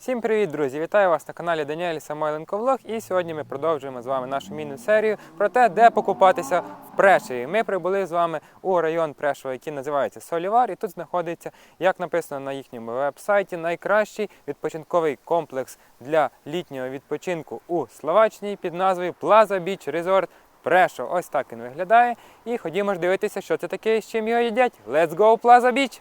Всім привіт, друзі! Вітаю вас на каналі Даніель Самойленко Влог. І сьогодні ми продовжуємо з вами нашу міні-серію про те, де покупатися в Прешеві. Ми прибули з вами у район Прешова, який називається Солівар. І тут знаходиться, як написано на їхньому веб-сайті, найкращий відпочинковий комплекс для літнього відпочинку у Словаччині під назвою Plaza Beach Resort Прешов. Ось так він виглядає. І ходімо ж дивитися, що це таке з чим його їдять. Let's go, Plaza Beach!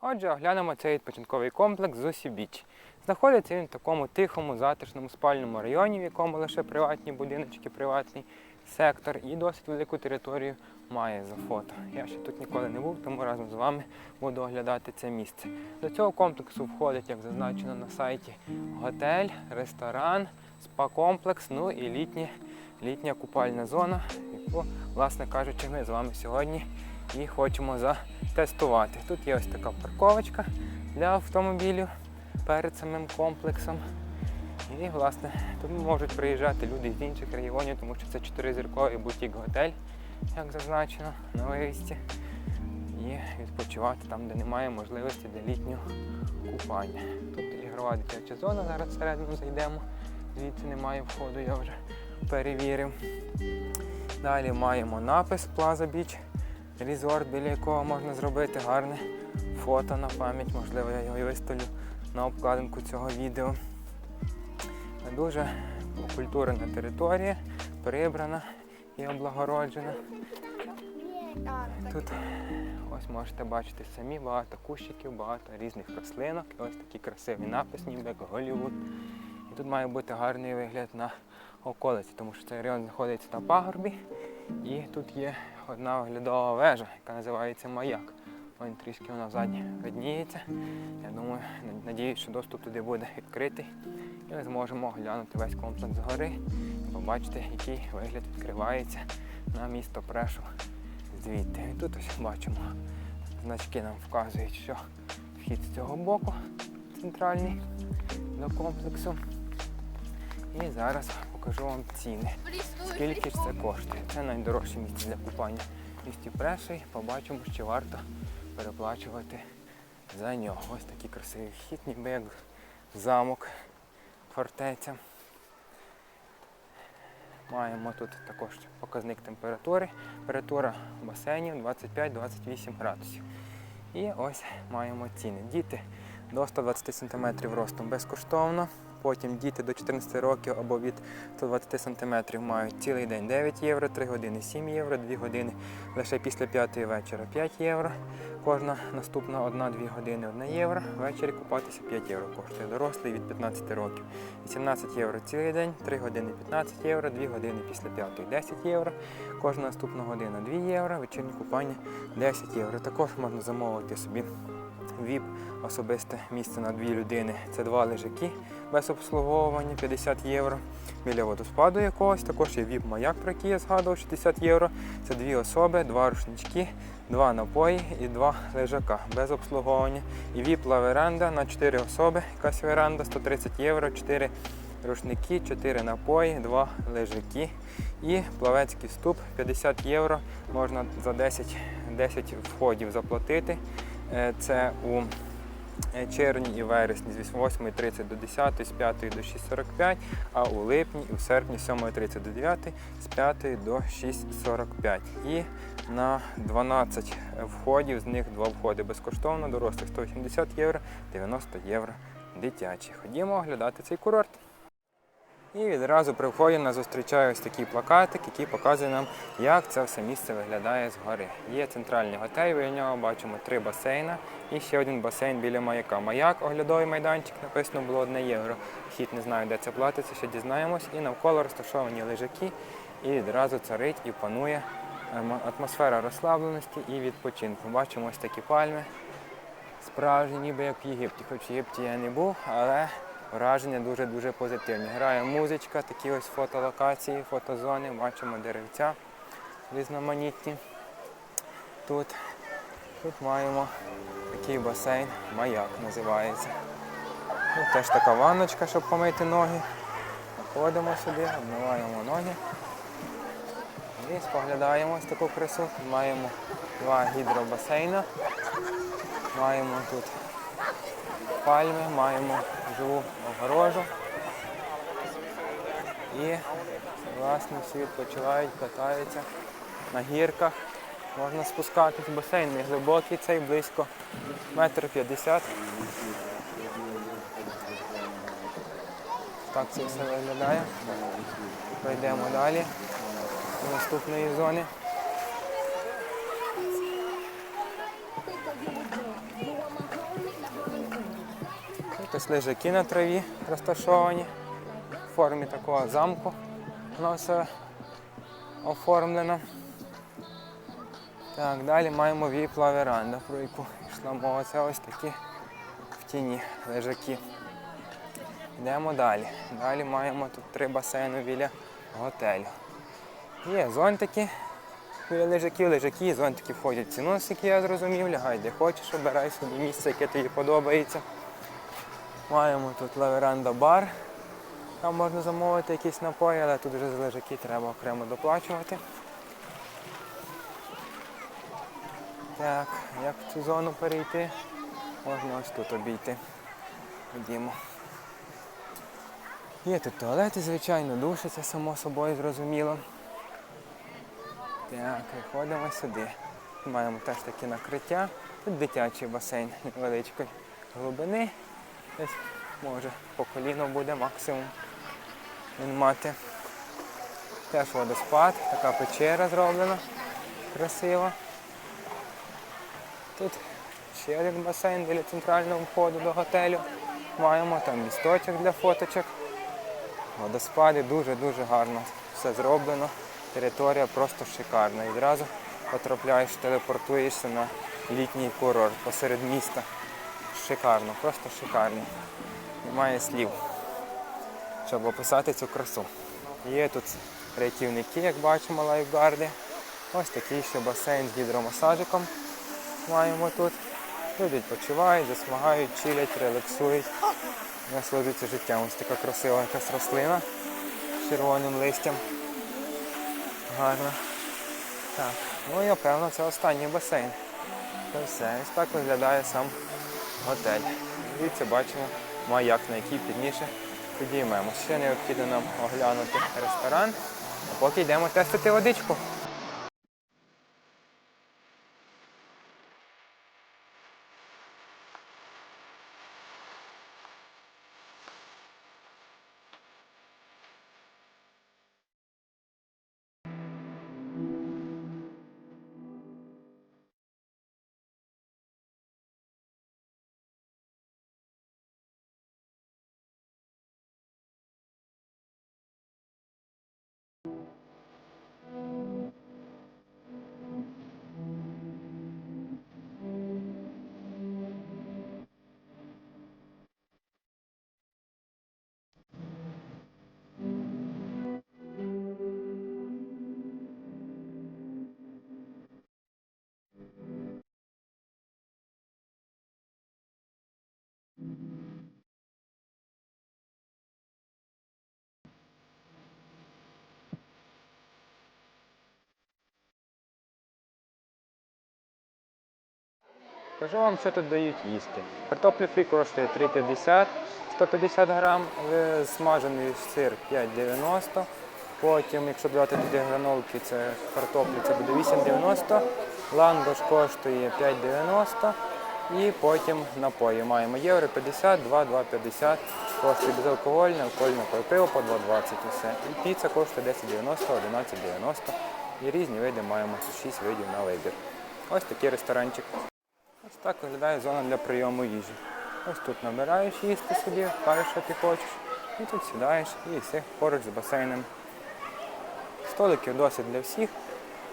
Отже, оглянемо цей відпочинковий комплекс Зусі Біч. Знаходиться він в такому тихому, затишному спальному районі, в якому лише приватні будиночки, приватний сектор і досить велику територію має за фото. Я ще тут ніколи не був, тому разом з вами буду оглядати це місце. До цього комплексу входить, як зазначено на сайті, готель, ресторан, спа-комплекс, ну і літні, літня купальна зона, яку, власне кажучи, ми з вами сьогодні і хочемо затестувати. Тут є ось така парковочка для автомобілів перед самим комплексом. І, власне, тут можуть приїжджати люди з інших регіонів, тому що це чотиризірковий бутік-готель, як зазначено на вивісті. І відпочивати там, де немає можливості для літнього купання. Тут ігрова дитяча зона, зараз всередину зайдемо. Звідси немає входу, я вже перевірив. Далі маємо напис Plaza Beach Resort, біля якого можна зробити гарне фото на пам'ять. Можливо, я його і виставлю на обкладинку цього відео. Дуже культурна територія, прибрана і облагороджена. Тут ось можете бачити самі багато кущиків, багато різних рослинок. І ось такі красиві напис, ніби як Голлівуд. І тут має бути гарний вигляд на околиці, тому що цей район знаходиться на пагорбі. І тут є одна оглядова вежа, яка називається Маяк. Вон трішки вона ззаді видніється. Я думаю, надіюсь, що доступ туди буде відкритий. І ми зможемо оглянути весь комплекс згори і побачити, який вигляд відкривається на місто Прешу звідти. І тут ось бачимо, значки нам вказують, що вхід з цього боку центральний до комплексу. І зараз покажу вам ціни. Скільки ж це коштує? Це найдорожче місце для купання в місті Преший. Побачимо, чи варто переплачувати за нього. Ось такий красивий вхід, ніби як замок, фортеця. Маємо тут також показник температури. Температура басейнів 25-28 градусів. І ось маємо ціни. Діти до 120 см ростом безкоштовно. Потім діти до 14 років або від 120 см мають цілий день 9 євро, 3 години 7 євро, 2 години лише після 5 вечора 5 євро. Кожна наступна 1-2 години 1 євро. Ввечері купатися 5 євро коштує. Дорослий від 15 років. 18 євро цілий день, 3 години 15 євро, 2 години після 5 10 євро. Кожна наступна година 2 євро, вечірнє купання 10 євро. Також можна замовити собі ВІП особисте місце на дві людини. Це два лежаки без обслуговування 50 євро. Біля водоспаду якогось також є ВІП-маяк, про який я згадував 60 євро. Це дві особи, два рушнички, два напої і два лежака без обслуговування. І ВІП-лаверанда на 4 особи, якась веранда 130 євро, 4 рушники, 4 напої, 2 лежаки і плавецький ступ 50 євро. Можна за 10, 10 входів заплатити. Е, Це у е, червні і вересні з 8.30 до 10, з 5 до 6.45, а у липні і в серпні з 7.30 до 9, з 5 до 6.45. І на 12 входів, з них 2 входи безкоштовно, дорослих 180 євро, 90 євро дитячі. Ходімо оглядати цей курорт. І відразу при вході нас зустрічає ось такий плакатик, який показує нам, як це все місце виглядає згори. Є центральний готель, біля нього бачимо три басейна і ще один басейн біля маяка. Маяк, оглядовий майданчик, написано було 1 євро. Вхід не знаю, де це платиться, ще дізнаємось. І навколо розташовані лежаки, і відразу царить і панує ем, атмосфера розслабленості і відпочинку. Бачимо ось такі пальми. Справжні, ніби як в Єгипті. Хоч в Єгипті я не був, але враження дуже-дуже позитивні. Грає музичка, такі ось фотолокації, фотозони, бачимо деревця різноманітні. Тут, тут маємо такий басейн, маяк називається. Тут теж така ванночка, щоб помити ноги. Заходимо сюди, обмиваємо ноги. І споглядаємо ось таку красу. Маємо два гідробасейна. Маємо тут пальми, маємо живу огорожу. І власне всі відпочивають, катаються на гірках. Можна спускатись, басейн не глибокий, цей близько метр п'ятдесят. Так це все виглядає. Пройдемо далі до наступної зони. Ось лежаки на траві розташовані в формі такого замку. Воно все оформлено. Так, далі маємо віпла веранда, про яку йшла мова. Це ось такі в тіні лежаки. Йдемо далі. Далі маємо тут три басейни біля готелю. Є зонтики біля лежаків, лежаки, і зонтики входять в ціну, наскільки я зрозумів, лягай де хочеш, обирай собі місце, яке тобі подобається. Маємо тут лаверанда бар. Там можна замовити якісь напої, але тут вже за лежаки треба окремо доплачувати. Так, як в цю зону перейти? Можна ось тут обійти. Ходімо. Є тут туалети, звичайно, душі, це само собою зрозуміло. Так, виходимо сюди. Маємо теж таке накриття. Тут дитячий басейн невеличкої глибини. Десь може по коліно буде максимум він мати. Теж водоспад, така печера зроблена. Красиво. Тут ще один басейн біля центрального входу до готелю. Маємо там місточок для фоточок. Водоспади дуже-дуже гарно все зроблено. Територія просто шикарна. Відразу потрапляєш, телепортуєшся на літній курорт посеред міста. Шикарно, просто шикарно. Немає слів, щоб описати цю красу. Є тут рятівники, як бачимо, лайфгарди. Ось такий ще басейн з гідромасажиком маємо тут. Люди відпочивають, засмагають, чилять, релаксують, насолоджуються життям. Ось така красива якась рослина з червоним листям. Гарно. Так, ну і напевно це останній басейн. Це все. Ось так виглядає сам готель. Дивіться, бачимо маяк, на який пізніше підіймемося. Ще необхідно нам оглянути ресторан, а поки йдемо тестити водичку. Кажу вам, що тут дають їсти. Картопля фрі коштує 3,50, 150 грам, смажений сир 5,90. Потім, якщо додати туди гранолки, це картоплю, це буде 8,90. Лангош коштує 5,90. І потім напої маємо євро 50, 2, 2,50. Коштує безалкогольне, алкогольне пиво по 2,20 усе. І піца коштує 10,90, 11,90. І різні види маємо 6 видів на вибір. Ось такий ресторанчик. Ось так виглядає зона для прийому їжі. Ось тут набираєш їсти собі, кажеш, що ти хочеш, і тут сідаєш і все поруч з басейном. Столиків досить для всіх,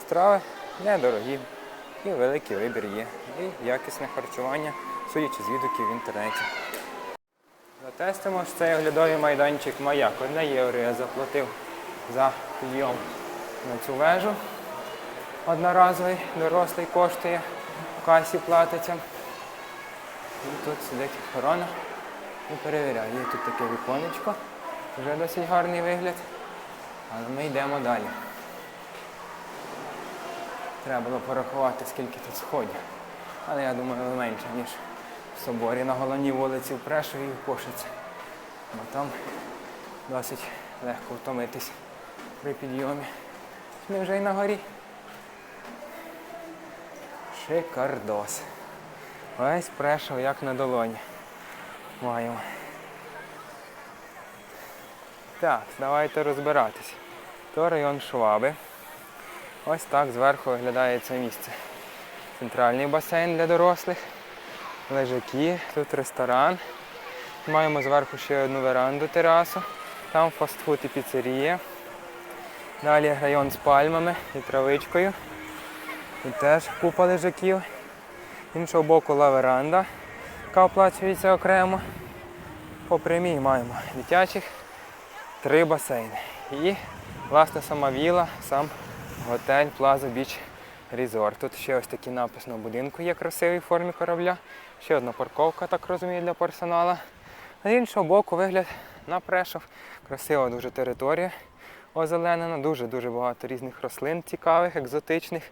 страви недорогі і великий вибір є. І якісне харчування, судячи з відгуків в інтернеті. Затестимо ж цей оглядовий майданчик маяк. Одне євро я заплатив за підйом на цю вежу. Одноразовий, дорослий коштує касі платиться. І тут сидить охорона і перевіряє. Є тут таке віконечко, вже досить гарний вигляд. Але ми йдемо далі. Треба було порахувати, скільки тут сходів. Але я думаю, менше, ніж в соборі на головній вулиці в Прешові і в Кошиці. Бо там досить легко втомитись при підйомі. Ми вже й на горі. Шикардос. Весь Прешов як на долоні. Маємо. Так, давайте розбиратись. То район Шваби. Ось так зверху виглядає це місце. Центральний басейн для дорослих, лежаки, тут ресторан. Маємо зверху ще одну веранду терасу. Там фастфуд і піцерія. Далі район з пальмами і травичкою. І теж купа лежаків. Іншого боку лаверанда, яка оплачується окремо. По прямій маємо дитячих три басейни. І власне сама віла, сам готель Plaza Beach Resort. Тут ще ось такий напис на будинку є красивий в формі корабля. Ще одна парковка, так розумію, для персоналу. А з іншого боку вигляд на Прешов. Красива дуже територія озеленена, дуже-дуже багато різних рослин цікавих, екзотичних,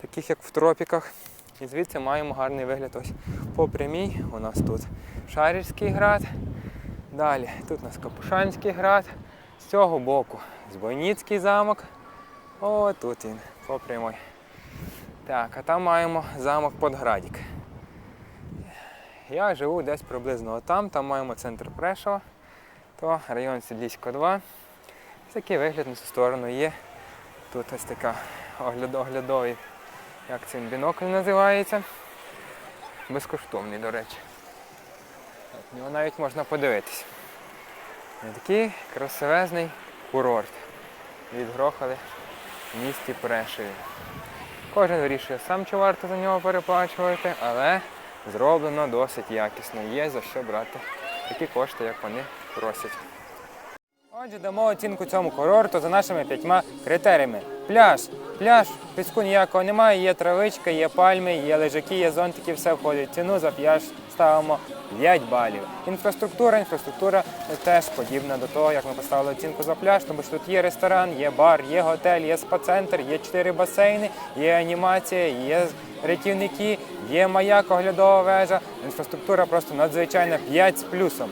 таких як в тропіках. І звідси маємо гарний вигляд ось по прямій. У нас тут Шарівський град. Далі тут у нас Капушанський град. З цього боку Збойніцький замок. О, тут він, по прямой. Так, а там маємо замок Подградік. Я живу десь приблизно там, там маємо центр Прешова, то район Сідлісько 2. Такий вигляд на цю сторону є. Тут ось така огляд, оглядовий, як це він, бінокль називається. Безкоштовний, до речі. В нього навіть можна подивитись. Ось Такий красивезний курорт. Відгрохали в місті Прешеві. Кожен вирішує сам, чи варто за нього переплачувати, але зроблено досить якісно. Є за що брати такі кошти, як вони просять. Отже, дамо оцінку цьому курорту за нашими п'ятьма критеріями. Пляж. Пляж, піску ніякого немає, є травичка, є пальми, є лежаки, є зонтики, все входить. Ціну за пляж ставимо 5 балів. Інфраструктура, інфраструктура теж подібна до того, як ми поставили оцінку за пляж, тому що тут є ресторан, є бар, є готель, є спа-центр, є 4 басейни, є анімація, є рятівники, є маяк, оглядова вежа. Інфраструктура просто надзвичайна 5 з плюсом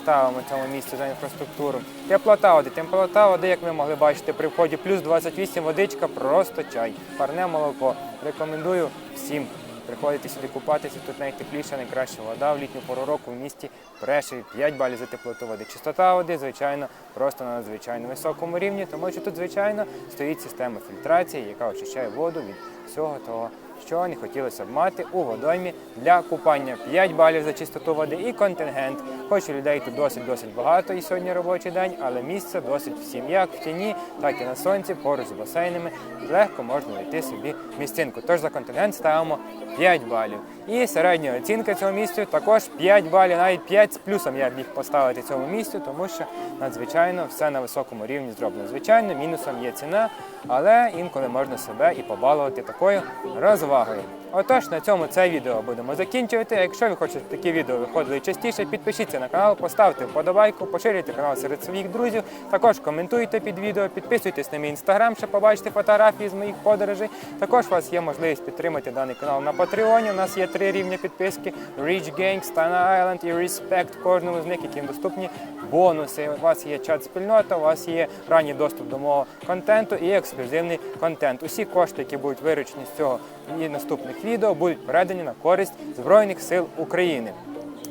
ставимо цьому місцю за інфраструктуру. Теплота води. Теплота води, як ви могли бачити, при вході плюс 28 водичка, просто чай. Парне молоко. Рекомендую всім приходити сюди купатися. Тут найтепліша, найкраща вода в літню пору року в місті Прешеві 5 балів за теплоту води. Чистота води, звичайно, просто на надзвичайно високому рівні, тому що тут, звичайно, стоїть система фільтрації, яка очищає воду від всього того що не хотілося б мати у водоймі для купання 5 балів за чистоту води і контингент. Хоч людей тут досить-досить багато і сьогодні робочий день, але місце досить всім, як в тіні, так і на сонці, поруч з басейнами. Легко можна знайти собі місцинку. Тож за контингент ставимо 5 балів. І середня оцінка цього місцю також 5 балів, навіть 5 з плюсом я б міг поставити цьому місцю, тому що надзвичайно все на високому рівні зроблено. Звичайно, мінусом є ціна, але інколи можна себе і побалувати такою розвагою. Отож, на цьому це відео будемо закінчувати. Якщо ви хочете такі відео виходили частіше, підпишіться на канал, поставте вподобайку, поширюйте канал серед своїх друзів. Також коментуйте під відео, підписуйтесь на мій інстаграм, щоб побачити фотографії з моїх подорожей. Також у вас є можливість підтримати даний канал на Патреоні. У нас є три рівні підписки: Rich Gang, Stana Island і Respect. Кожному з них, яким доступні бонуси. У вас є чат спільнота, у вас є ранній доступ до мого контенту і ексклюзивний контент. Усі кошти, які будуть виручені з цього і наступних відео, будуть передані на користь Збройних сил України.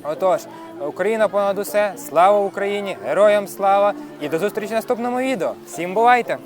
Отож, Україна понад усе, слава Україні, героям слава і до зустрічі в наступному відео. Всім бувайте!